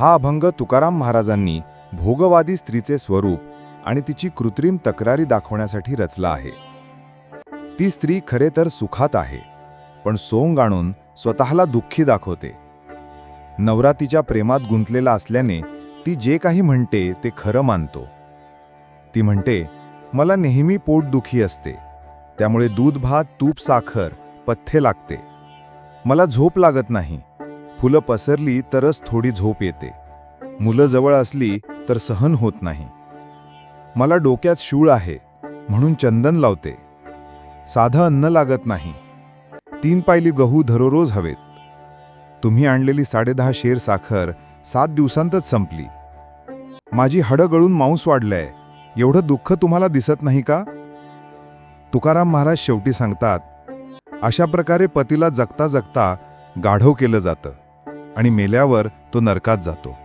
हा अभंग तुकाराम महाराजांनी भोगवादी स्त्रीचे स्वरूप आणि तिची कृत्रिम तक्रारी दाखवण्यासाठी रचला आहे. ती स्त्री खरे तर सुखात आहे पण सोंग आणून स्वतःला दुःखी दाखवते. नवरा तिच्या प्रेमात गुंतलेला असल्याने ती जे काही म्हणते ते खरं मानतो. ती म्हणते मला नेहमी पोटदुखी असते त्यामुळे दूध भात तूप साखर पथ्ये लागते. मला झोप लागत नाही फुलं पसरली तरच थोडी झोप येते. मुलं जवळ असली तर सहन होत नाही. मला डोक्यात शूळ आहे म्हणून चंदन लावते. साधं अन्न लागत नाही. तीन पायली गहू दररोज हवेत. तुम्ही आणलेली साडेदहा शेर साखर सात दिवसांतच संपली. माझी हडं गळून मांस वाढलंय एवढं दुःख तुम्हाला दिसत नाही का? तुकाराम महाराज शेवटी सांगतात अशा प्रकारे पतीला जगता जगता गाढव केलं जातं. आणि मेल्यावर तो नरकात जातो.